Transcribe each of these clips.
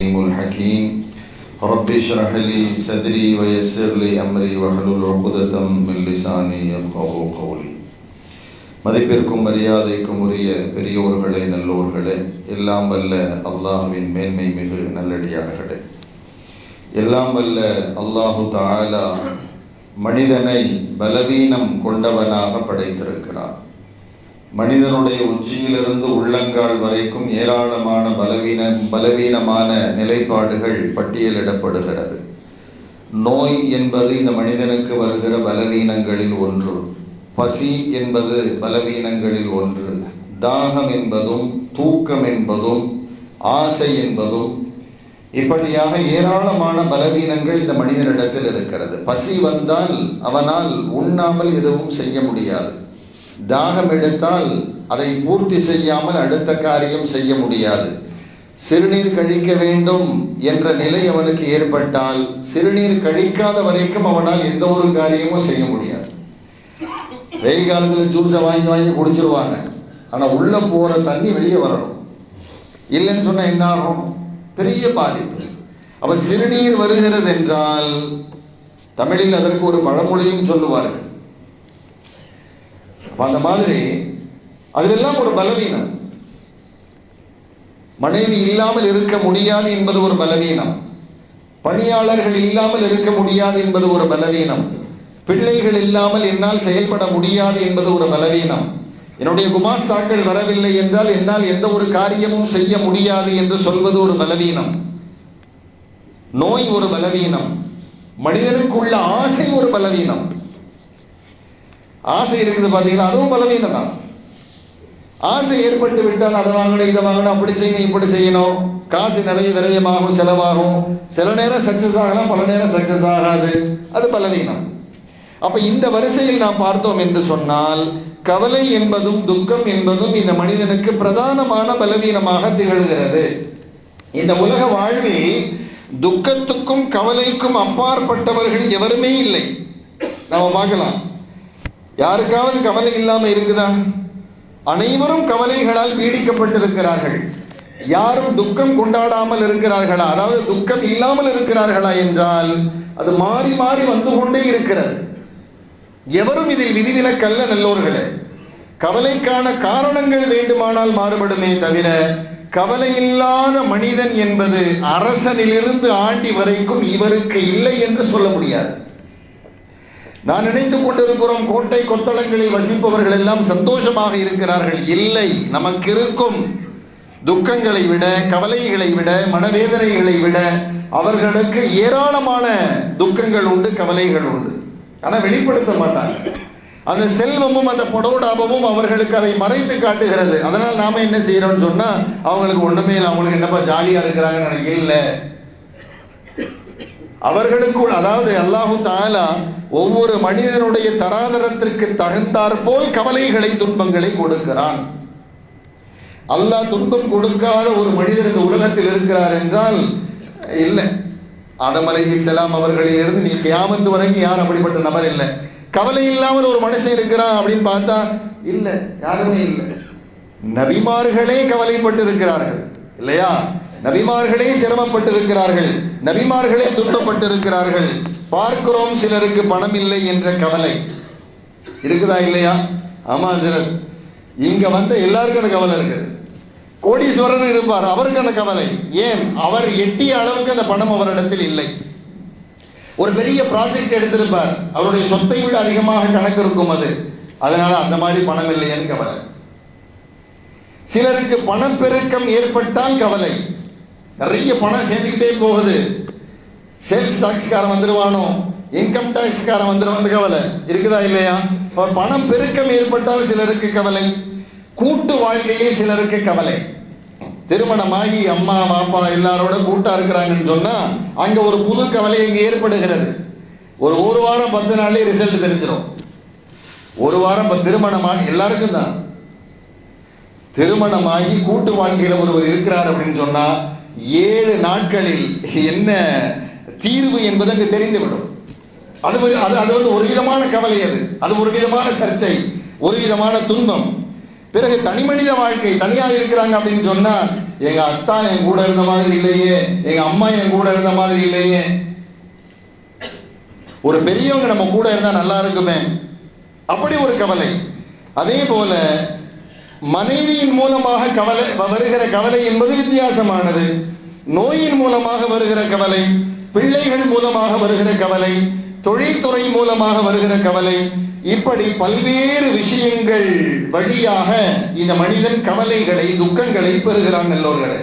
العليم الحكيم رب اشرح لي صدري ويسر لي امري واحلل عقدة من لساني يفقهوا قولي மதிப்பிற்கும் மரியாதைக்கும் உரிய பெரியோர்களே நல்லோர்களே எல்லாம் வல்ல அல்லாஹுவின் மேன்மை மிகு நல்லடியார்களே எல்லாம் வல்ல அல்லாஹு தஆலா மனிதனை பலவீனம் கொண்டவனாக படைத்திருக்கிறார் மனிதனுடைய உச்சியிலிருந்து உள்ளங்கால் வரைக்கும் ஏராளமான பலவீன பலவீனமான நிலைப்பாடுகள் பட்டியலிடப்படுகிறது. நோய் என்பது இந்த மனிதனுக்கு வருகிற பலவீனங்களில் ஒன்று. பசி என்பது பலவீனங்களில் ஒன்று. தாகம் என்பதும் தூக்கம் என்பதும் ஆசை என்பதும் இப்படியாக ஏராளமான பலவீனங்கள் இந்த மனிதனிடத்தில் இருக்கிறது. பசி வந்தால் அவனால் உண்ணாமல் எதுவும் செய்ய முடியாது. தாகம் எடுத்தால் அதை பூர்த்தி செய்யாமல் அடுத்த காரியம் செய்ய முடியாது. சிறுநீர் கழிக்க வேண்டும் என்ற நிலை அவனுக்கு ஏற்பட்டால் சிறுநீர் கழிக்காத வரைக்கும் அவனால் எந்த ஒரு காரியமும் செய்ய முடியாது. வெயில் காலத்தில் ஜூஸை வாங்கி வாங்கி குடிச்சிருவாங்க. ஆனால் உள்ளே போகிற தண்ணி வெளியே வரணும். இல்லைன்னு சொன்னால் என்ன ஆகும்? பெரிய பாதிப்பு. அப்போ சிறுநீர் வருகிறது என்றால் தமிழில் அதற்கு ஒரு பழமொழியும் சொல்லுவார்கள். அந்த மாதிரி அதிலெல்லாம் ஒரு பலவீனம். மனைவி இல்லாமல் இருக்க முடியாது என்பது ஒரு பலவீனம். பணியாளர்கள் இல்லாமல் இருக்க முடியாது என்பது ஒரு பலவீனம். பிள்ளைகள் இல்லாமல் என்னால் செயல்பட முடியாது என்பது ஒரு பலவீனம். என்னுடைய குமாஸ்தாக்கள் வரவில்லை என்றால் என்னால் எந்த ஒரு காரியமும் செய்ய முடியாது என்று சொல்வது ஒரு பலவீனம். நோய் ஒரு பலவீனம். மனிதனுக்குள்ள ஆசை ஒரு பலவீனம். ஆசை இருக்குது பார்த்தீங்கன்னா அதுவும் பலவீனம் தான் ஆசை ஏற்பட்டு விட்டால் அதை வாங்கணும் இதை வாங்கணும் அப்படி செய்யணும் இப்படி செய்யணும். காசு நிறைய விரயமாகும் செலவாகும். சில நேரம் சக்சஸ் ஆகலாம் பல நேரம் சக்சஸ் ஆகாது. அது பலவீனம். அப்ப இந்த வரிசையில் நாம் பார்த்தோம் என்று சொன்னால் கவலை என்பதும் துக்கம் என்பதும் இந்த மனிதனுக்கு பிரதானமான பலவீனமாக திகழ்கிறது. இந்த உலக வாழ்வில் துக்கத்துக்கும் கவலைக்கும் அப்பாற்பட்டவர்கள் எவருமே இல்லை. நாம பார்க்கலாம். யாருக்காவது கவலை இல்லாம இருக்குதா? அனைவரும் கவலைகளால் பீடிக்கப்பட்டிருக்கிறார்கள். யாரும் துக்கம் கொண்டாடாமல் இருக்கிறார்களா? அதாவது துக்கம் இல்லாமல் இருக்கிறார்களா என்றால் அது மாறி மாறி வந்து கொண்டே இருக்கிறது. எவரும் இதில் விதிவிலக்கல்ல நல்லோர்களே. கவலைக்கான காரணங்கள் வேண்டுமானால் மாறுபடுமே தவிர கவலை இல்லாத மனிதன் என்பது அரசனிலிருந்து ஆண்டி வரைக்கும் இவருக்கு இல்லை என்று சொல்ல முடியாது. நான் நினைத்து கொண்டிருக்கிறோம் கோட்டை கொத்தளங்களில் வசிப்பவர்கள் எல்லாம் சந்தோஷமாக இருக்கிறார்கள். இல்லை நமக்கு இருக்கும் துக்கங்களை விட கவலைகளை விட மனவேதனைகளை விட அவர்களுக்கு ஏராளமான துக்கங்கள் உண்டு கவலைகள் உண்டு. ஆனால் வெளிப்படுத்த மாட்டாங்க. அந்த செல்வமும் அந்த புடவுடாபமும் அவர்களுக்கு அதை மறைத்து காட்டுகிறது. அதனால் நாம என்ன செய்யறோம்னு சொன்னா அவங்களுக்கு ஒண்ணுமே இல்லை. அவங்களுக்கு என்னப்பா ஜாலியா இருக்கிறாங்கன்னு எனக்கு இல்லை. அவர்களுக்குள் அதாவது அல்லாஹு தாலா ஒவ்வொரு மனிதனுடைய தராதரத்திற்கு தகுந்தார் போல் கவலைகளை துன்பங்களை கொடுக்கிறான். அல்லாஹ் துன்பம் கொடுக்காத ஒரு மனிதர் இந்த உலகத்தில் இருக்கிறார் என்றால் இல்லை. ஆதம் அலைஹி செலாம் அவர்களிலிருந்து நீ கியாமத்து வரைக்கும் யார் அப்படிப்பட்ட நபர் இல்லை. கவலை இல்லாமல் ஒரு மனுஷன் இருக்கிறான் அப்படின்னு பார்த்தா இல்லை யாருமே இல்லை. நபிமார்களே கவலைப்பட்டு இருக்கிறார்கள் இல்லையா? நபிமார்களே சிரமப்பட்டு இருக்கிறார்கள் நபிமார்களே துன்பப்பட்டிருக்கிறார்கள். பார்க்கிறோம் சிலருக்கு பணம் இல்லை என்ற கவலை. இருக்குதா இல்லையா? ஆமா சிலர். இங்க வந்த எல்லாருக்கும் அந்த கவலை இருக்குது. கோடீஸ்வரன் இருப்பார். அவருக்கு அந்த கவலை. ஏன்? அவர் எட்டிய அளவுக்கு அந்த பணம் அவரிடத்தில் இல்லை. ஒரு பெரிய ப்ராஜெக்ட் எடுத்திருப்பார். அவருடைய சொத்தை விட அதிகமாக கணக்கு இருக்கும் அது. அதனால அந்த மாதிரி பணம் இல்லையேன்னு கவலை. சிலருக்கு பணப்பெருக்கம் ஏற்பட்டால் கவலை. நிறைய பணம் சேர்ந்துக்கிட்டே போகுது. சேல்ஸ் டாக்ஸ்காரன் வந்துடுவானோ இன்கம் டாக்ஸ்காரன் வந்துடுவான்னு கவலை. இருக்குதா இல்லையா? பணம் பெருக்கம் ஏற்பட்டால் சிலருக்கு கவலை. கூட்டு வாழ்க்கையே சிலருக்கு கவலை. திருமணமாகி அம்மா பாப்பா எல்லாரோட கூட்டா இருக்கிறாங்கன்னு சொன்னா அங்க ஒரு புது கவலை இங்க ஏற்படுகிறது. ஒரு ஒரு வாரம் பத்து நாள்லயே ரிசல்ட் தெரிஞ்சிடும் ஒரு வாரம் திருமணமாகி எல்லாருக்கும் தான். திருமணமாகி கூட்டு வாழ்க்கையில் ஒருவர் இருக்கிறார் அப்படின்னு சொன்னா ஏழு நாட்களில் என்ன தீர்வு என்பது அங்கு தெரிந்துவிடும். அது அது அது வந்து ஒரு விதமான கவலை அது. அது ஒரு விதமான சர்ச்சை ஒரு விதமான துன்பம். பிறகு தனி மனித வாழ்க்கை தனியாக இருக்கிறாங்க அப்படின்னு சொன்னா எங்க அத்தா என் கூட இருந்த மாதிரி இல்லையே எங்க அம்மா என் கூட இருந்த மாதிரி இல்லையே. ஒரு பெரியவங்க நம்ம கூட இருந்தா நல்லா இருக்குமே. அப்படி ஒரு கவலை. அதே போல மனைவியின் மூலமாக கவலை வருகிற கவலை என்பது வித்தியாசமானது. நோயின் மூலமாக வருகிற கவலை பிள்ளைகள் மூலமாக வருகிற கவலை தொழில்துறை மூலமாக வருகிற கவலை இப்படி பல்வேறு விஷயங்கள் வழியாக இந்த மனிதன் கவலைகளை துக்கங்களை பெறுகிறான் எல்லோர்களே.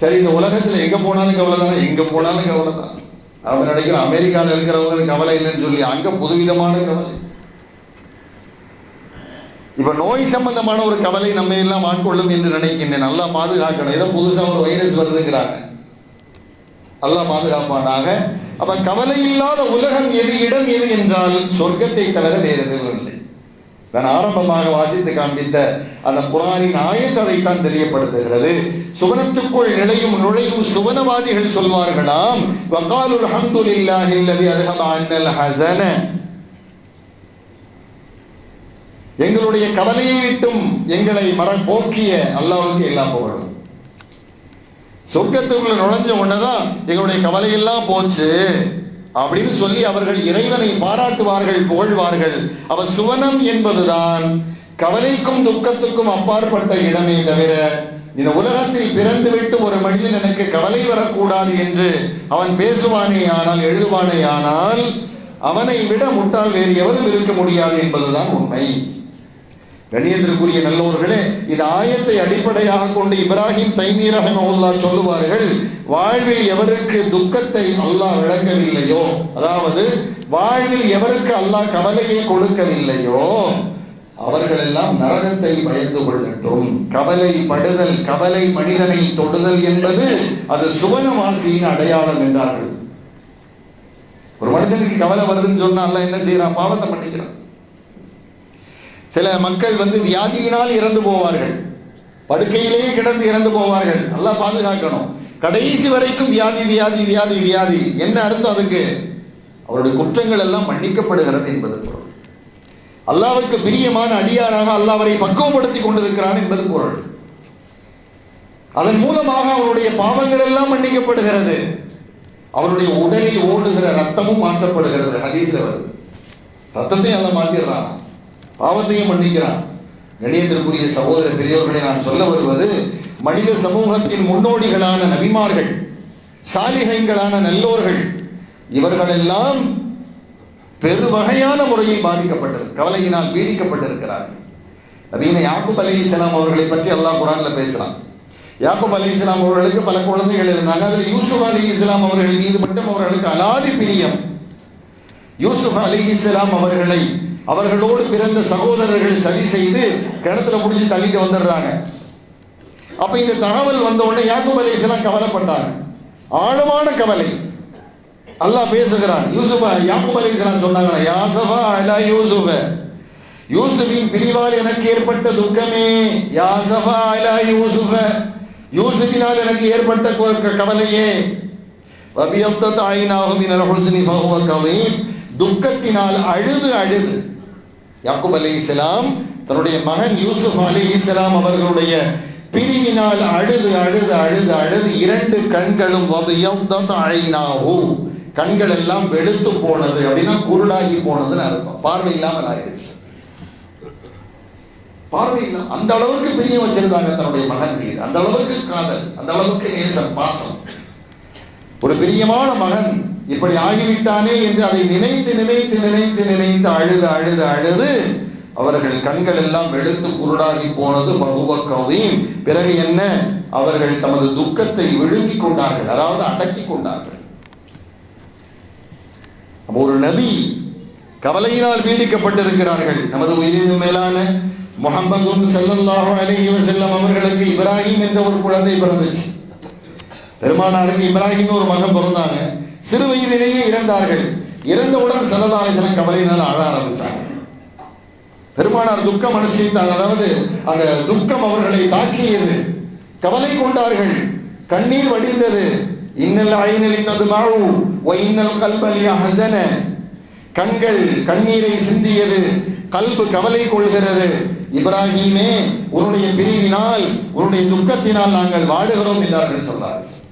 சரி இந்த உலகத்தில் எங்க போனாலும் கவலை தானே எங்க போனாலும் கவலை தான் அவங்க நினைக்கிற அமெரிக்காவில் இருக்கிறவங்களுக்கு கவலை இல்லைன்னு சொல்லி அங்க புதுவிதமான கவலை. இப்ப நோய் சம்பந்தமான ஒரு கவலை நம்ம எல்லாம் ஆட்கொள்ளும் என்று நினைக்கின்றேன். நல்லா பாதுகாக்கணும். ஏதோ புதுசாக ஒரு வைரஸ் வருதுங்கிறாங்க. நல்லா பாதுகாப்பானாக அப்ப கவலை இல்லாத உலகம் எது இடம் எது என்றால் சொர்க்கத்தை தவிர வேறு எதுவும் இல்லை. நான் ஆரம்பமாக வாசித்து காண்பித்த அந்த குரானின் ஆயத்ததைத்தான் தெரியப்படுத்துகிறது. சுவனத்துக்குள் நிலையும் நுழையும் சுவனவாதிகள் சொல்வார்களாம் வகாலுல் ஹம்துலில்லாஹி அல்லதி அத்ஹப அன்னல் ஹசன எங்களுடைய கவலையை விட்டும் எங்களை மர போக்கிய அல்லாவுக்கு எல்லாம் புகழும். சொர்க்கத்துக்குள்ள நுழைஞ்ச உடனேதான் எங்களுடைய கவலையெல்லாம் போச்சு அப்படின்னு சொல்லி அவர்கள் இறைவனை பாராட்டுவார்கள் புகழ்வார்கள். அவர் சுவனம் என்பதுதான் கவலைக்கும் துக்கத்துக்கும் அப்பாற்பட்ட இடமே தவிர இந்த உலகத்தில் பிறந்துவிட்டு ஒரு மனிதன் எனக்கு கவலை வரக்கூடாது என்று அவன் பேசுவானே ஆனால் எழுதுவானே ஆனால் அவனை விட முட்டால் வேறு எவரும் இருக்க முடியாது என்பதுதான் உண்மை. கணியத்திற்குரிய நல்லோர்களே இந்த ஆயத்தை அடிப்படையாக கொண்டு இப்ராஹிம் தைமீர் சொல்லுவார்கள் வாழ்வில் எவருக்கு துக்கத்தை அல்லாஹ் விளங்கவில்லையோ? அதாவது வாழ்வில் எவருக்கு அல்லாஹ் கவலையை கொடுக்கவில்லையோ அவர்கள் எல்லாம் நரகத்தை பயந்து கொள்ளட்டும். கவலை படுதல் கவலை மனிதனை தொடுதல் என்பது அது சுவனவாசியின் அடையாளம் என்றார்கள். ஒரு மனுஷனுக்கு கவலை வருதுன்னு சொன்னா என்ன செய்யறான்? பாவத்தை பண்ணிக்கிறான் சில மக்கள் வந்து வியாதியினால் இறந்து போவார்கள். படுக்கையிலேயே கிடந்து இறந்து போவார்கள். நல்லா பாதுகாக்கணும். கடைசி வரைக்கும் வியாதி வியாதி வியாதி வியாதி. என்ன அர்த்தம் அதுக்கு? அவருடைய குற்றங்கள் எல்லாம் மன்னிக்கப்படுகிறது என்பது பொருள். அல்லாவுக்கு பிரியமான அடியாராக அல்லாவரை பக்குவப்படுத்தி கொண்டிருக்கிறான் என்பது பொருள். அதன் மூலமாக அவருடைய பாவங்கள் எல்லாம் மன்னிக்கப்படுகிறது. அவருடைய உடலில் ஓடுகிற ரத்தமும் மாற்றப்படுகிறது. ஹதீஸ்ல வருது. ரத்தத்தையும் எல்லாம் மாத்திடுறான். பாவத்தையும் மன்னிக்கிறான். கணியத்திற்குரிய சகோதர பெரியோர்களை நான் சொல்ல வருவது மனித சமூகத்தின் முன்னோடிகளான நபிமார்கள் சாலிகைங்களான நல்லோர்கள் இவர்களெல்லாம் பெருவகையான முறையில் பாதிக்கப்பட்டது கவலையினால் பீடிக்கப்பட்டிருக்கிறார்கள். நவீன யாக்குப் அலி இஸ்லாம் அவர்களை பற்றி அல்லாஹ் குரான்ல பேசலாம் யாக்குப் அலி இஸ்லாம் அவர்களுக்கு பல குழந்தைகள் இருந்தாங்க. அதில் யூசுப் அலி இஸ்லாம் அவர்கள் மீது மட்டும் அவர்களுக்கு அலாதி பிரியம். யூசுப் அலி இஸ்லாம் அவர்களை அவர்களோடு பிறந்த சகோதரர்கள் சரி செய்து கிணத்துல முடிச்சு தள்ளிட்டு வந்துடுறாங்க. அப்ப இந்த தகவல் வந்த உடனே யாக்கும் அலி கவலைப்பட்டாங்க. ஆழமான கவலை. அல்லாஹ் பேசுகிறான். யூசுஃபா யாக்கும் அலி சொன்னாங்களா யாசஃபா அலா யூசுஃப. யூசுஃபின் பிரிவால் எனக்கு ஏற்பட்ட துக்கமே யாசஃபா அலா யூசுஃப. யூசுஃபினால் எனக்கு ஏற்பட்ட கவலையே. வபியத்தத் ஐனாஹு மினல் ஹுஸ்னி ஃபஹுவ கலீம் துக்கத்தினால் அழுது அழுது. யாக்கூப் அலி இஸ்லாம் தன்னுடைய மகன் யூசுப் அலி இஸ்லாம் அவர்களுடைய பிரிவினால் அழுது அழுது அழுது அழுது இரண்டு கண்களும் வபியத்தத் கண்கள் எல்லாம் வெளுத்து போனது அப்படின்னா குருடாகி போனதுன்னு அர்த்தம். பார்வை இல்லாமல் ஆயிடுச்சு. பார்வை இல்லாம அந்த அளவுக்கு பிரியம் வச்சிருந்தாங்க தன்னுடைய மகன் மீது. அந்த அளவுக்கு காதல் அந்த அளவுக்கு நேசம் பாசம். ஒரு பிரியமான மகன் இப்படி ஆகிவிட்டானே என்று அதை நினைத்து நினைத்து நினைத்து நினைத்து அழுது அழுது அழுது அவர்கள் கண்கள் எல்லாம் வெளுத்து குருடாகி போனது பகுபக்கவையும் பிறகு என்ன? அவர்கள் தமது துக்கத்தை விழுங்கிக் கொண்டார்கள். அதாவது அடக்கி கொண்டார்கள். ஒரு நபி கவலையினால் பீடிக்கப்பட்டிருக்கிறார்கள். நமது உயிரின் மேலான முகமது ஸல்லல்லாஹு அலைஹி வஸல்லம் அவர்களுக்கு இப்ராஹிம் என்ற ஒரு குழந்தை பிறந்துச்சு. பெருமானாருக்கு இப்ராஹிம் ஒரு மகன் பிறந்தாங்க. சிறு வயதிலேயே இறந்தார்கள். இறந்தவுடன் சல்லல்லாஹு கவலையினால் அழ ஆரம்பிச்சாங்க. பெருமானார் துக்கம் அனுஷ்டித்தாங்க அதாவது அந்த துக்கம் அவர்களை தாக்கியது. கவலை கொண்டார்கள். கண்ணீர் வடிந்தது. இன்னல் ஐனலின் அது மாவு இன்னல் கல்பலிய ஹசன கண்கள் கண்ணீரை சிந்தியது. கல்பு கவலை கொள்கிறது. இப்ராஹீமே உன்னுடைய பிரிவினால் உன்னுடைய துக்கத்தினால் நாங்கள் வாடுகிறோம் என்றார்கள் சொன்னார்கள்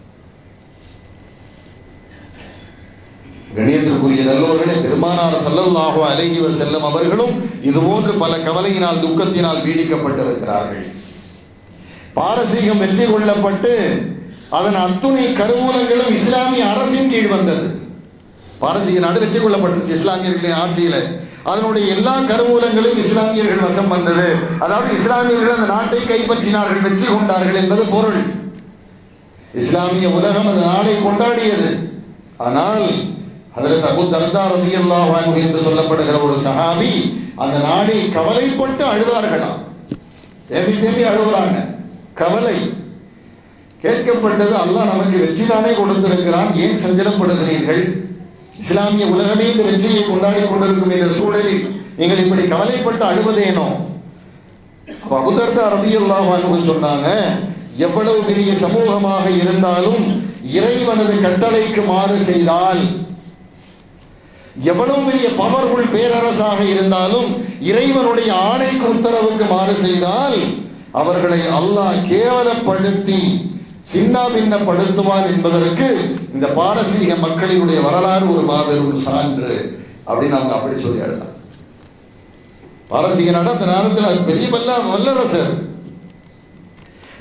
கணியத்திற்குரிய நல்லவர்களே பெருமானார் ஸல்லல்லாஹு அலைஹி செல்லும் அவர்களும் இதுபோன்று பல கவலையினால் துக்கத்தினால் பீடிக்கப்பட்டிருக்கிறார்கள். பாரசீகம் வெற்றி கொள்ளப்பட்டு அதன் அத்துணை கருவூலங்களும் இஸ்லாமிய அரசின் கீழ் வந்தது. பாரசீக நாடு வெற்றி கொள்ளப்பட்டுச்சு இஸ்லாமியர்களின் ஆட்சியில. அதனுடைய எல்லா கருவூலங்களும் இஸ்லாமியர்கள் வசம் வந்தது. அதாவது இஸ்லாமியர்கள் அந்த நாட்டை கைப்பற்றினார்கள் வெற்றி கொண்டார்கள் என்பது பொருள். இஸ்லாமிய உலகம் அந்த நாளை கொண்டாடியது. ஆனால் அதில் அபு தர்தா ரலியல்லாஹு அன்ஹு என்று சொல்லப்படுகிற ஒரு சஹாபி அந்த நாளில் கவலைப்பட்டு அழுதார்களாம். தேவி தேவி அழுகுறாங்க. கவலை கேட்கப்பட்டது அல்லாஹ் நமக்கு வெற்றி தானே கொடுத்திருக்கிறான். ஏன் சஞ்சலப்படுகிறீர்கள்? இஸ்லாமிய உலகமே இந்த வெற்றியை கொண்டாடி கொண்டிருக்கும் இந்த சூழலில் நீங்கள் இப்படி கவலைப்பட்டு அழுவதேனோ? பகுதர்தா அபுதர்தா ரலியல்லாஹு அன்ஹு சொன்னாங்க எவ்வளவு பெரிய சமூகமாக இருந்தாலும் இறைவனது கட்டளைக்கு மாறு செய்தால் எவ்வளவு பெரிய பவர்ஃபுல் பேரரசாக இருந்தாலும் இறைவனுடைய ஆணைக்கு உத்தரவுக்கு மாறு செய்தால் அவர்களை அல்லாஹ் கேவலப்படுத்தி சின்ன பின்னப்படுத்துவான் என்பதற்கு இந்த பாரசீக மக்களினுடைய வரலாறு ஒரு மாபெரும் சான்று அப்படின்னு அவங்க அப்படி சொல்லி எழுதலாம். பாரசீக நாடு அந்த நேரத்தில் பெரிய வல்ல வல்லரசர்.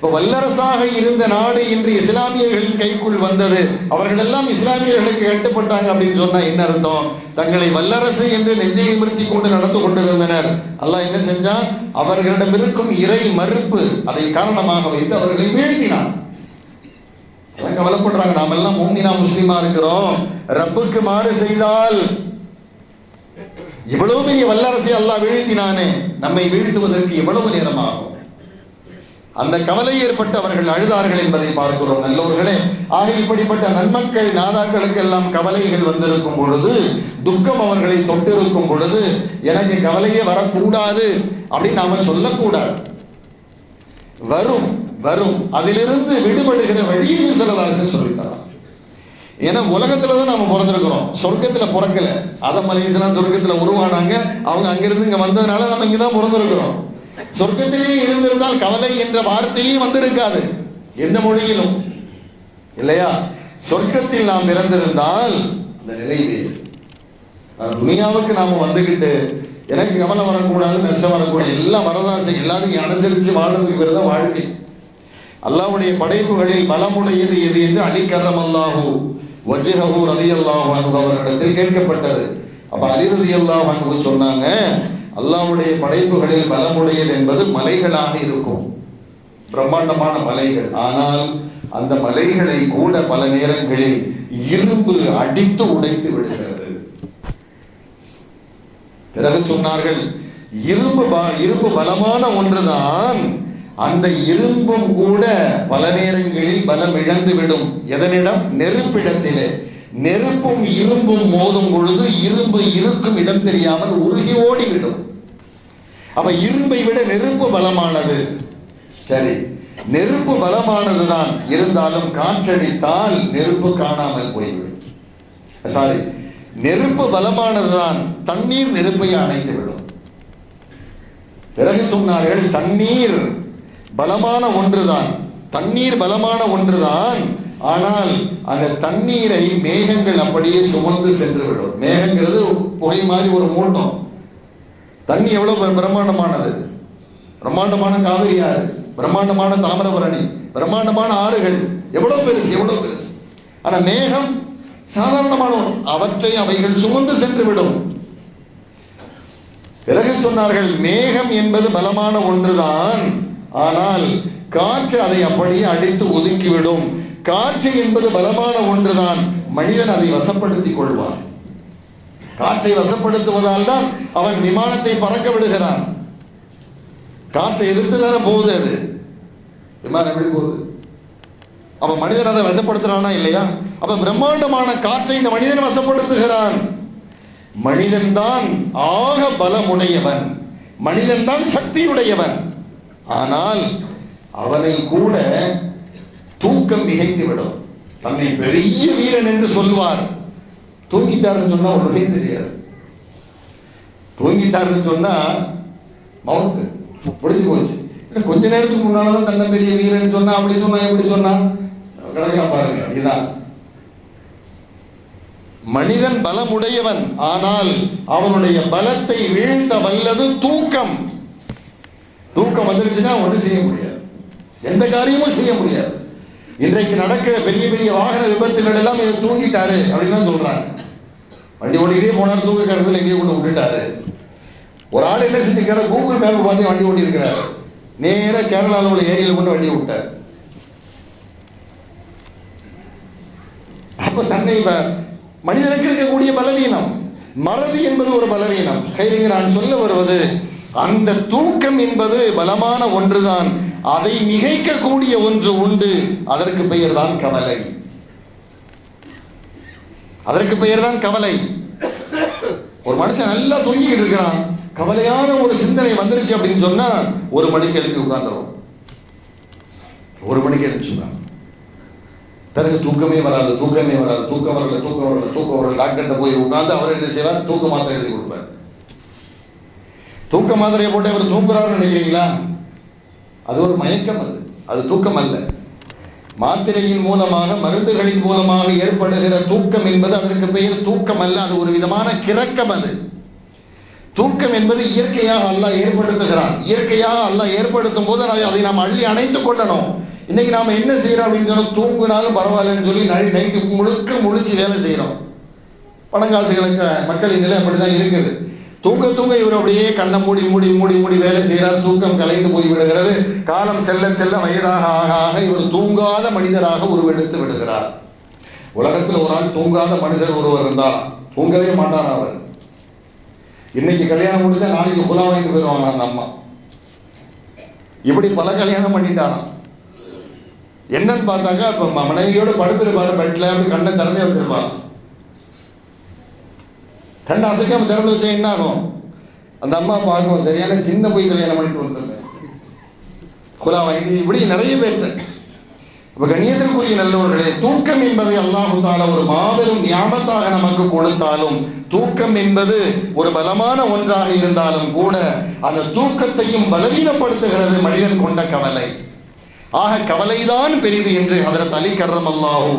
இப்ப வல்லரசாக இருந்த நாடு இன்று இஸ்லாமியர்களின் கைக்குள் வந்தது. அவர்கள் எல்லாம் இஸ்லாமியர்களுக்கு கட்டுப்பட்டாங்க அப்படின்னு சொன்னா என்ன அர்த்தம்? தங்களை வல்லரசு என்று நெஞ்சை நிமிர்த்தி கொண்டு நடந்து கொண்டிருந்தனர். அல்லாஹ் என்ன செஞ்சான் அவர்களிடம் இருக்கும் இறை மறுப்பு அதை காரணமாக வைத்து அவர்களை வீழ்த்தினான். அதான் கவலைப்படுறாங்க. நாம எல்லாம் மூமினா முஸ்லீமா இருக்கிறோம். ரப்புக்கு மாறு செய்தால் இவ்வளவு பெரிய வல்லரசை அல்லாஹ் வீழ்த்தினானே. நம்மை வீழ்த்துவதற்கு எவ்வளவு நேரம் ஆகும் அந்த கவலை ஏற்பட்டு அவர்கள் அழுதார்கள் என்பதை பார்க்கிறோம் நல்லோர்களே ஆக இப்படிப்பட்ட நன்மக்கள் நாதாக்களுக்கு எல்லாம் கவலைகள் வந்திருக்கும் பொழுது துக்கம் அவர்களை தொட்டிருக்கும் பொழுது எனக்கு கவலையே வரக்கூடாது அப்படின்னு நாம சொல்லக்கூடாது. வரும் வரும். அதிலிருந்து விடுபடுகிற வழியையும் சில அரசு சொல்லித்தரான் ஏன்னா உலகத்துல தான் நாம பிறந்திருக்கிறோம். சொர்க்கத்துல பிறக்கல. அதம் மலேசியெல்லாம் சொர்க்கத்துல உருவானாங்க. அவங்க அங்கிருந்து இங்க வந்ததுனால நம்ம இங்கதான் பிறந்திருக்கிறோம். சொர்க்கத்திலேயே இருந்தால் கவலை என்ற வார்த்தையே வந்திருக்காது. எந்த மொழியிலும். இல்லையா? சொர்க்கத்தில் நாம் பிறந்திருந்தால் அந்த நிலை வேறு. துனியாவுக்கு நாம வந்துகிட்டு எனக்கு கவலை வரக்கூடாது நஷ்டம் வரக்கூடாது. எல்லாம் வரதாசை எல்லாத்தையும் அனுசரித்து வாழ்றதுக்கு பேர் தான் வாழ்க்கை. அல்லாவுடைய படைப்புகளில் பலமுடையது எது என்று அலிகரம் அல்லாஹூ வஜ்ஹஹு ரதி அல்லாஹ் அவர்களிடத்தில் கேட்கப்பட்டது. அப்ப அலி அல்லாஹ் சொன்னாங்க அல்லாவுடைய படைப்புகளில் பலமுடையது என்பது மலைகளாக இருக்கும். பிரம்மாண்டமான மலைகள். ஆனால் அந்த மலைகளை கூட பல நேரங்களில் இரும்பு அடித்து உடைத்து விடுகிறது. பிறகு சொன்னார்கள் இரும்பு இரும்பு பலமான ஒன்றுதான். அந்த இரும்பும் கூட பல நேரங்களில் பலம் இழந்து விடும் எதனிடம்? நெருப்பிடத்திலே. நெருப்பும் இரும்பும் மோதும் பொழுது இரும்பு இருக்கும் இடம் தெரியாமல் உருகி ஓடிவிடும். அப்ப இரும்பை விட நெருப்பு பலமானது. சரி நெருப்பு பலமானதுதான். இருந்தாலும் காற்றடித்தால் நெருப்பு காணாமல் போய்விடும். சாரி நெருப்பு பலமானதுதான் தண்ணீர் நெருப்பை அணைத்து விடும் பிறகு சொன்னார்கள் தண்ணீர் பலமான ஒன்றுதான். தண்ணீர் பலமான ஒன்றுதான் ஆனால் அந்த தண்ணீரை மேகங்கள் அப்படியே சுமந்து சென்று விடும் மேகங்கிறது புகை மாதிரி ஒரு மூட்டம். தண்ணி எவ்வளவு பிரம்மாண்டமானது? பிரம்மாண்டமான காவிரி ஆறு பிரம்மாண்டமான தாமிரபரணி பிரம்மாண்டமான ஆறுகள். எவ்வளவு பெருசு எவ்வளவு பெருசு. ஆனா மேகம் சாதாரணமான அவற்றை அவைகள் சுமந்து சென்று விடும் பிறகு சொன்னார்கள் மேகம் என்பது பலமான ஒன்றுதான். ஆனால் காற்று அதை அப்படியே அடித்து ஒதுக்கிவிடும். காற்று என்பது பலமான ஒன்றுதான். மனிதன் அதை வசப்படுத்திக் கொள்வான். காற்றை வசப்படுத்துவதால் தான் அவன் விமானத்தை பறக்க விடுகிறான். காற்றை எதிர்த்து தானே போகுது அது. விமானம் எப்படி போகுது? அப்ப மனிதன் அதை வசப்படுத்துறானா இல்லையா? அப்ப பிரம்மாண்டமான காற்றை இந்த மனிதன் வசப்படுத்துகிறான். மனிதன்தான் ஆக பலமுடையவன். மனிதன்தான் சக்தியுடையவன். ஆனால் அவனை கூட தூக்கம் மிகைத்து விடும் தன்னை பெரிய வீரன் என்று சொல்வார் தூங்கிட்டாருன்னு சொன்னா ஒன்றுமே தெரியாது. தூங்கிட்டாருன்னு சொன்னா மவுத்து முடிஞ்சு போச்சு. கொஞ்ச நேரத்துக்கு முன்னாலதான் தன்னை பெரிய வீரன் சொன்னா அப்படி சொன்னா எப்படி சொன்னா. கிடைக்கலாம் பாருங்க இதுதான். மனிதன் பலமுடையவன் ஆனால் அவனுடைய பலத்தை வீழ்த்த வல்லது தூக்கம். தூக்கம் வந்துருச்சுன்னா ஒன்றும் செய்ய முடியாது. எந்த காரியமும் செய்ய முடியாது. இன்றைக்கு நடக்கிற பெரிய பெரிய வாகன விபத்துகள் எல்லாம் இவர் தூங்கிட்டாரு அப்படின்னு தான் சொல்றாங்க. வண்டி ஓடிக்கிட்டே போனார் தூக்க கருத்துல எங்கேயும் கொண்டு விட்டுட்டாரு. ஒரு ஆள் என்ன செஞ்சுக்கிறார் கூகுள் மேப் பார்த்து வண்டி ஓட்டி இருக்கிறார் நேராக கேரளாவில் உள்ள ஏரியில் கொண்டு வண்டி விட்டார். அப்ப தன்னை வ- மனிதனுக்கு இருக்கக்கூடிய பலவீனம் மறதி என்பது ஒரு பலவீனம். கைரிங்க நான் சொல்ல வருவது அந்த தூக்கம் என்பது பலமான ஒன்றுதான். அதை மிகைக்கக்கூடிய ஒன்று உண்டு. அதற்கு பெயர் தான் கவலை. அதற்கு பெயர் தான் கவலை. ஒரு மனுஷன் நல்லா தூங்கிக்கிட்டு இருக்கிறான். கவலையான ஒரு சிந்தனை வந்துருச்சு அப்படின்னு சொன்னா ஒரு மணிக்கு எழுப்பி உட்கார்ந்துடும் ஒரு மணிக்கு எழுப்பிச்சுதான். பிறகு தூக்கமே வராது தூக்கமே வராது. தூக்கம் வரல தூக்கம் வரல தூக்கம் வரல. டாக்டர்கிட்ட போய் உட்கார்ந்து அவர் என்ன செய்வார்? தூக்க மாத்திரை எழுதி கொடுப்பார். தூக்க மாத்திரையை போட்டு அவர் தூங்குறாருன்னு நினைக்கிறீங்களா? அது ஒரு மயக்கம் அது அது தூக்கம் அல்ல. மாத்திரையின் மூலமாக மருந்துகளின் மூலமாக ஏற்படுகிற தூக்கம் என்பது அதற்கு பெயர் தூக்கம் அல்ல. அது ஒரு விதமான கிறக்கம் அது. தூக்கம் என்பது இயற்கையாக அல்லாஹ் ஏற்படுத்துகிறான். இயற்கையாக அல்லாஹ் ஏற்படுத்தும் போது அதை அதை நாம் அள்ளி அணைத்துக் கொள்ளணும். இன்னைக்கு நாம என்ன செய்யறோம் அப்படின்னு சொன்னா தூங்குனாலும் பரவாயில்லன்னு சொல்லி நை- நைட்டு முழுக்க முழிச்சு வேலை செய்யறோம் பணங்காசுகளுக்கு மக்களின் நிலை அப்படிதான் இருக்குது. தூங்க தூங்க இவர் அப்படியே கண்ணை மூடி மூடி மூடி மூடி வேலை செய்கிறார் தூக்கம் கலைந்து போய் விடுகிறது. காலம் செல்ல செல்ல வயதாக ஆக ஆக இவர் தூங்காத மனிதராக உருவெடுத்து விடுகிறார். உலகத்தில் ஒரு ஆள் தூங்காத மனிதர் ஒருவர் இருந்தார் தூங்கவே மாட்டார் அவர். இன்னைக்கு கல்யாணம் முடிச்சா நாளைக்கு குலா வாங்கிட்டு போயிடுவாங்க அந்த அம்மா. இப்படி பல கல்யாணம் பண்ணிட்டாராம். என்னன்னு பார்த்தாக்கா இப்ப ம- மனைவியோட படுத்திருப்பாரு பெட்ல அப்படி கண்ணை திறந்தே வச்சிருப்பாங்க கண்ணை அசைக்காம திறந்து வச்சா என்ன ஆகும்? அந்த அம்மா பார்க்கும் சரியான சின்ன போய் கல்யாணம் பண்ணிட்டு வந்தது குலா வாங்கி இப்படி நிறைய பேர்த்து. இப்ப கண்ணியத்திற்குரிய நல்லவர்களே தூக்கம் என்பதை அல்லாஹு தாலா ஒரு மாபெரும் ஞாபகத்தாக நமக்கு கொடுத்தாலும் தூக்கம் என்பது ஒரு பலமான ஒன்றாக இருந்தாலும் கூட அந்த தூக்கத்தையும் பலவீனப்படுத்துகிறது மனிதன் கொண்ட கவலை. ஆக கவலைதான் பெரிது என்று அதற்கு அலி கர்ரம் அல்லாஹூ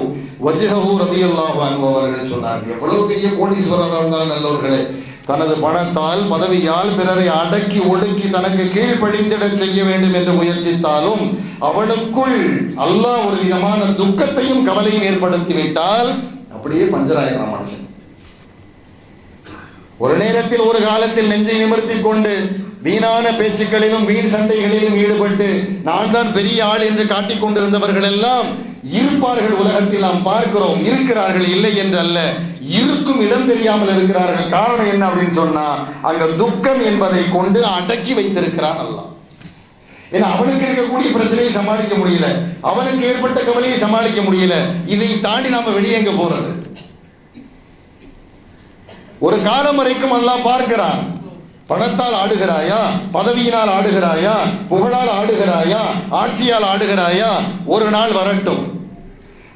வஜ்ஹூ ரதியல்லாஹு அன்ஹு அவர்கள் சொன்னார் எவ்வளவு பெரிய கோடீஸ்வரராக இருந்தாலும் நல்லவர்களே தனது பணத்தால் பதவியால் பிறரை அடக்கி ஒடுக்கி தனக்கு கீழ்ப்படிந்திட செய்ய வேண்டும் என்று முயற்சித்தாலும் அவனுக்குள் அல்லாஹ் ஒரு விதமான துக்கத்தையும் கவலையும் ஏற்படுத்தி விட்டால் அப்படியே பஞ்சராயிரம் மனுஷன். ஒரு நேரத்தில் ஒரு காலத்தில் நெஞ்சை நிமிர்த்தி கொண்டு வீணான பேச்சுக்களிலும் வீண் சண்டைகளிலும் ஈடுபட்டு நான் தான் பெரிய ஆள் என்று காட்டிக் கொண்டிருந்தவர்கள் எல்லாம் இருப்பார்கள் உலகத்தில் நாம் பார்க்கிறோம். இருக்கிறார்கள் இல்லை என்று அல்ல. இருக்கும் இடம் தெரியாமல் இருக்கிறார்கள். காரணம் என்ன அப்படின்னு சொன்னா அங்க துக்கம் என்பதை கொண்டு அடக்கி வைத்திருக்கிறான் அல்லாஹ். ஏன்னா அவனுக்கு இருக்கக்கூடிய பிரச்சனையை சமாளிக்க முடியல. அவனுக்கு ஏற்பட்ட கவலையை சமாளிக்க முடியல. இதை தாண்டி நாம வெளியே எங்க போறது? ஒரு காலம் வரைக்கும் அல்லாஹ் பார்க்கிறான். பணத்தால் ஆடுகிறாயா? பதவியினால் ஆடுகிறாயா? புகழால் ஆடுகிறாயா? ஆட்சியால் ஆடுகிறாயா? ஒரு நாள் வரட்டும்.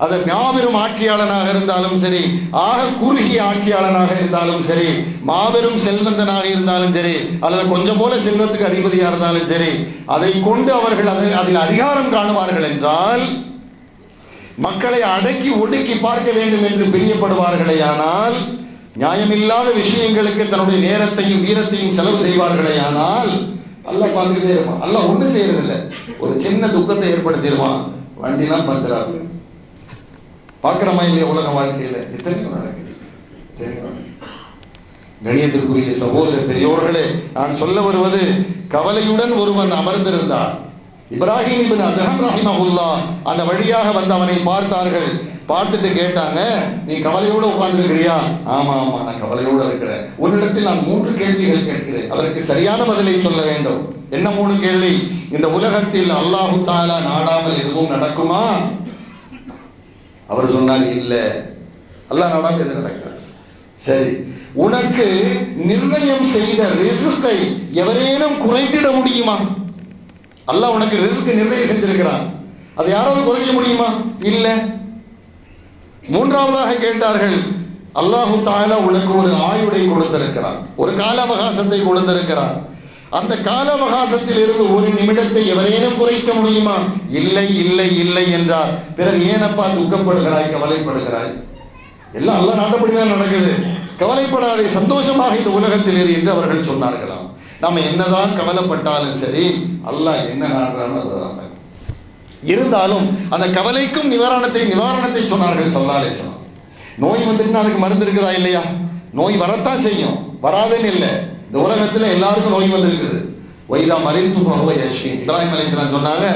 அது மாபெரும் ஆட்சியாளனாக இருந்தாலும் சரி ஆக குறுகிய ஆட்சியாளனாக இருந்தாலும் சரி மாபெரும் செல்வந்தனாக இருந்தாலும் சரி அல்லது கொஞ்சம் போல செல்வத்துக்கு அதிபதியாக இருந்தாலும் சரி அதை கொண்டு அவர்கள் அதில் அதில் அதிகாரம் காணுவார்கள் என்றால் மக்களை அடக்கி ஒடுக்கி பார்க்க வேண்டும் என்று பிரியப்படுவார்களே ஆனால் நியாயமில்லாத விஷயங்களுக்கு தன்னுடைய நேரத்தையும் வீரத்தையும் செலவு செய்வார்களே ஆனால் நல்லா பார்த்துக்கிட்டே இருப்பான். அல்லாஹ் ஒன்றும் செய்யறதில்ல. ஒரு சின்ன துக்கத்தை ஏற்படுத்திடுவான். வண்டிலாம் பஞ்சராகும் பார்க்குறமா இல்லையா உலக வாழ்க்கையில்? எத்தனையோ நடக்குது. எத்தனையோ நடக்குது. கணியத்திற்குரிய சகோதர பெரியோர்களே நான் சொல்ல வருவது கவலையுடன் ஒருவன் அமர்ந்திருந்தான் இப்ராஹிம் இபின் அதஹம் ரஹிமஹுல்லா அந்த வழியாக வந்து அவனை பார்த்தார்கள். பார்த்துட்டு கேட்டாங்க நீ கவலையோட உட்கார்ந்திருக்கிறியா? ஆமா ஆமா நான் கவலையோட இருக்கிறேன். உன்னிடத்தில் நான் மூன்று கேள்விகள் கேட்கிறேன். அதற்கு சரியான பதிலை சொல்ல வேண்டும். என்ன மூணு கேள்வி? இந்த உலகத்தில் அல்லாஹு தாலா நாடாமல் எதுவும் நடக்குமா? அவர் சொன்னார் இல்லை. அல்லாஹ் நாடாமல் எது நடக்கிறது சரி. உனக்கு நிர்ணயம் செய்த ரிசுக்கை எவரேனும் குறைத்திட முடியுமா? அல்லாஹ் உனக்கு ரிசுக்கு நிர்ணயம் செஞ்சிருக்கிறான். அதை யாராவது குறைக்க முடியுமா? இல்லை. மூன்றாவதாக கேட்டார்கள் அல்லாஹு தாலா உனக்கு ஒரு ஆயுடை கொடுத்திருக்கிறார் ஒரு கால அவகாசத்தை கொடுத்திருக்கிறார் அந்த கால அவகாசத்தில் இருந்து ஒரு நிமிடத்தை எவரேனும் குறைக்க முடியுமா? இல்லை இல்லை இல்லை என்றார். பிறகு ஏனப்பா துக்கப்படுகிறாய் கவலைப்படுகிறாய்? எல்லாம் அல்ல நாட்டப்படிதான் நடக்குது. கவலைப்படாதே சந்தோஷமாக இந்த உலகத்தில் இரு என்று அவர்கள் சொன்னார்களாம். நம்ம என்னதான் கவலைப்பட்டாலும் சரி அல்லாஹ் என்ன நாடுறான்னு அதுதான். இருந்தாலும் அந்த கவலைக்கும் நிவாரணத்தை நிவாரணத்தை சொன்னார்கள் சல்லாலேசனம் நோய் வந்துட்டுனா அதுக்கு மருந்து இருக்குதா இல்லையா? நோய் வரத்தான் செய்யும். வராதுன்னு இல்லை. இந்த உலகத்தில் எல்லாருக்கும் நோய் வந்திருக்குது. வைதா மறைந்து போக யஷ்மி இப்ராஹிம் அலிஸ்லாம் சொன்னாங்க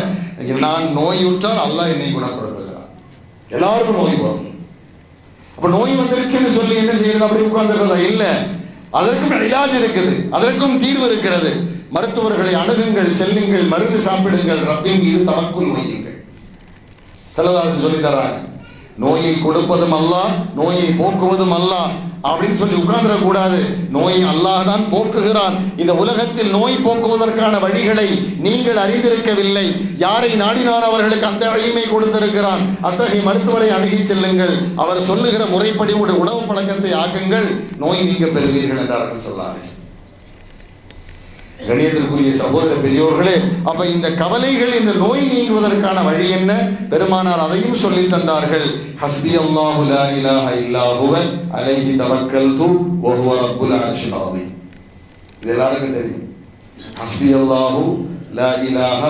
நான் நோயுற்றால் அல்லாஹ் என்னை குணப்படுத்துகிறான் எல்லாருக்கும் நோய் வரும். அப்போ நோய் வந்துருச்சுன்னு சொல்லி என்ன செய்யறது? அப்படி உட்கார்ந்துருக்கிறதா? இல்லை. அதற்கும் இலாஜ் இருக்குது. அதற்கும் தீர்வு இருக்கிறது. மருத்துவர்களை அணுகுங்கள் செல்லுங்கள் மருந்து சாப்பிடுங்கள் ரப்பின் இது தவக்குள் வையுங்கள் செல்லதாசன் சொல்லி தராங்க நோயை கொடுப்பதும் அல்ல நோயை போக்குவதும் அல்ல அப்படின்னு சொல்லி உட்கார்ந்துட கூடாது நோயை அல்லாஹ் தான் போக்குகிறான். இந்த உலகத்தில் நோய் போக்குவதற்கான வழிகளை நீங்கள் அறிந்திருக்கவில்லை. யாரை நாடினார் அவர்களுக்கு அந்த வலிமை கொடுத்திருக்கிறான். அத்தகைய மருத்துவரை அணுகிச் செல்லுங்கள். அவர் சொல்லுகிற முறைப்படி உடைய உணவு பழக்கத்தை ஆக்குங்கள். நோய் நீங்க பெறுவீர்கள் என்றார்கள் சொல்லார்கள் கணியத்திற்குரிய சகோதர பெரியோர்களே அப்ப இந்த கவலைகள் இந்த நோய் நீங்குவதற்கான வழி என்ன? பெருமானார் அதையும் சொல்லி தந்தார்கள். ஹஸ்பி அல்லாஹு லா இலாஹ அலைஹி தவக்கல்து து ஹுவ ரப்புல் அர்ஷில் அதீம் இது எல்லாருக்கும் தெரியும். ஹஸ்பி அல்லாஹு லா இலாஹ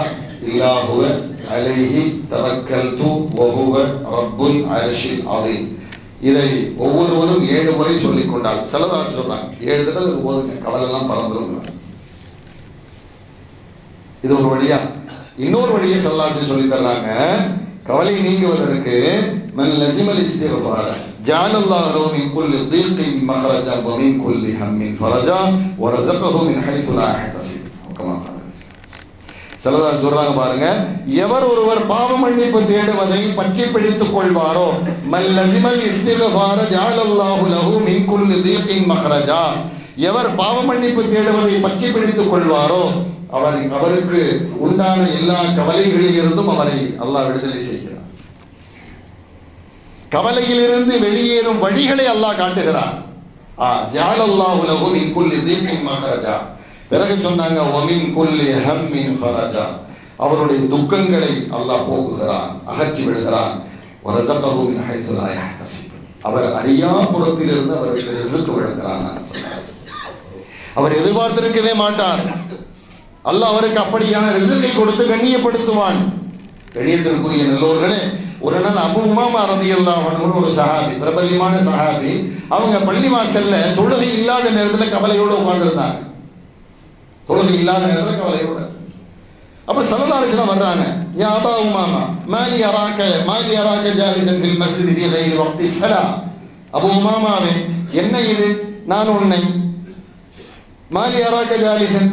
இல்லாஹுவன் அலைஹி தவக்கல்து வ ஹுவ ரப்புல் அர்ஷில் அதீம் இதை ஒவ்வொருவரும் ஏழு முறை சொல்லிக் கொண்டால் சிலதார் சொல்றாங்க. ஏழு தடவை ஒவ்வொரு போதுங்க கவலை எல்லாம் பறந்துடும் இது ஒரு வழியா இன்னொரு வழியை சல்லாசி சொல்லி தர்றாங்க கவலை நீங்குவதற்கு மன் லசிமல் இஸ்திக்ஃபார ஜஅலல்லாஹு லஹு மின் குல்லி தீக்கின் மஹரஜன் வ மின் குல்லி ஹம்மின் ஃபரஜா வ ரஸகஹு மின் ஹைத்து லா யஹ்தசிப் கமா قال சிலதான் சொல்றாங்க பாருங்க எவர் ஒருவர் பாவ மன்னிப்பு தேடுவதை பற்றி பிடித்துக் கொள்வாரோ மல் லசிமல் இஸ்திக்ஃபார ஜஅலல்லாஹு லஹு மின் குல்லி தீக்கின் மஹரஜா எவர் பாவ மன்னிப்பு தேடுவதை பற்றி பிடித்துக் கொள்வாரோ அவர் அவருக்கு உண்டான எல்லா கவலைகளிலிருந்தும் அவரை அல்லாஹ் விடுதலை செய்கிறார் கவலையிலிருந்து வெளியேறும் வழிகளை அல்லாஹ் காட்டுகிறான். ஆ ஜாலல்லாஹு லஹு மின் குல்லி பிறகு சொன்னாங்க ஒமின் குல்லி ஹம்மின் அவருடைய துக்கங்களை அல்லாஹ் போக்குகிறான் அகற்றி விடுகிறான். வரசகஹு மின் ஹைத்து லா அவர் அறியா இருந்து அவர்களுக்கு ரிசுக்கு விழுகிறான் அவர் எதிர்பார்த்திருக்கவே மாட்டார். அல்ல அவருக்கு அப்படியான ரிசல்ட்டை கொடுத்து கண்ணியப்படுத்துவான். கண்ணியத்திற்குரிய நல்லோர்களே ஒரு நாள் அபுமாமா உமாமா ரதியல்லாஹு ஒரு சஹாபி பிரபல்யமான சஹாபி அவங்க பள்ளி வாசல்ல தொழுகை இல்லாத நேரத்துல கவலையோடு உட்கார்ந்துருந்தாங்க. தொழுகை இல்லாத நேரத்துல கவலையோடு. அப்ப சல்லல்லாஹு வர்றாங்க யா அபா உமாமா மாலி அராக்க மாலி அராக்க ஜாலிசன் பில் மஸ்ஜித் ஃபி கைரி வக்தி ஸலா. அபு உமாமாவே என்ன இது? நான் உன்னை மாலி அராக்க ஜாலிசன்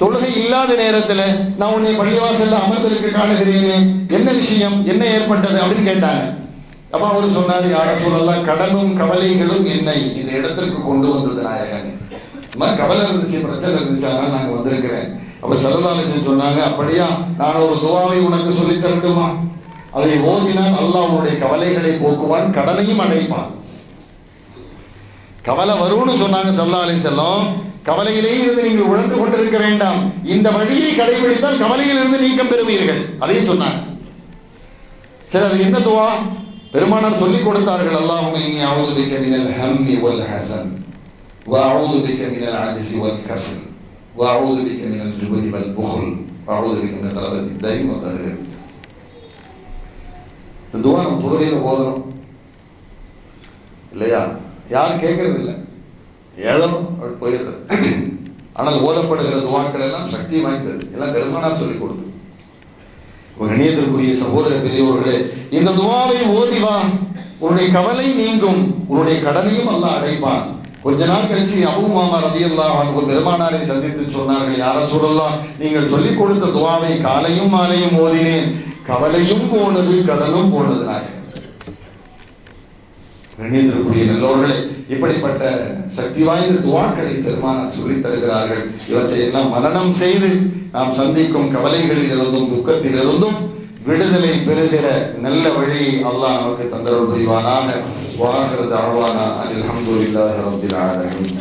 தொழுகை இல்லாத நேரத்துல நான் உன்னை பள்ளிவாசல்ல அமர்ந்திருக்க காணுகிறேனே என்ன விஷயம்? என்ன ஏற்பட்டது? அப்படின்னு கேட்டாங்க. அப்ப அவர் சொன்னாரு யார சொல்லலாம் கடனும் கவலைகளும் என்னை இந்த இடத்திற்கு கொண்டு வந்தது நாயகன். கவலை இருந்துச்சு பிரச்சனை இருந்துச்சு அதனால நாங்க வந்திருக்கிறேன். அப்ப சரதாலிசன் சொன்னாங்க அப்படியா நான் ஒரு துவாவை உனக்கு சொல்லி தரட்டுமா? அதை ஓதினால் அல்லாஹ் உன்னுடைய கவலைகளை போக்குவான் கடனையும் அடைப்பான். கவலை வரும்னு சொன்னாங்க சல்லா அலி செல்லம் கவலையிலே இருந்து நீங்கள் உணர்ந்து கொண்டிருக்க வேண்டாம் இந்த வழியை கடைபிடித்தால் கவலையிலிருந்து நீக்கம் பெறுவீர்கள் அதையும் சொன்னாங்க சரி அது என்ன துவா பெருமானார் சொல்லிக் கொடுத்தார்கள் அல்லாஹும் இன்னி அவுது பிக்க மினல் ஹம்மி வல் ஹசன் وأعوذ بك من العجز والكسل وأعوذ بك من الجبن والبخل وأعوذ بك من غلبة الدين وقهر الرجال இந்த துவா நம்ம தொழுகையில் ஓதுறோம் இல்லையா யாரும் கேட்கறது இல்லை ஏதனும் அப்படி போயிடுறது ஆனால் ஓதப்படுகிற துவாக்கள் எல்லாம் சக்தி வாய்ந்தது. எல்லாம் பெருமானார் சொல்லிக் கொடுத்து கணியத்திற்குரிய சகோதர பெரியோர்களே இந்த துவாவை ஓதிவான் உன்னுடைய கவலை நீங்கும். உன்னுடைய கடனையும் அல்ல அடைப்பான். கொஞ்ச நாள் கழிச்சு அபு மாமா ரதி அல்லாஹ் பெருமானாரை சந்தித்து சொன்னார்கள் யார சொல்லலாம் நீங்கள் சொல்லிக் கொடுத்த துவாவை காலையும் மாலையும் ஓதினேன். கவலையும் போனது கடனும் போனது நாயகன் கண்ணியத்திற்குரிய நல்லவர்களே இப்படிப்பட்ட சக்தி வாய்ந்த துவாக்களை பெருமானார் சொல்லித் தருகிறார்கள். இவற்றை எல்லாம் மரணம் செய்து நாம் சந்திக்கும் கவலைகளில் இருந்தும் துக்கத்தில் இருந்தும் விடுதலை பெறுகிற நல்ல வழியை அல்லாஹ் நமக்கு தந்தரவு புரிவானாக. வாகிறது அழவானா அதில் அஹமதுல்லாஹி ரப்பில் ஆலமீன்.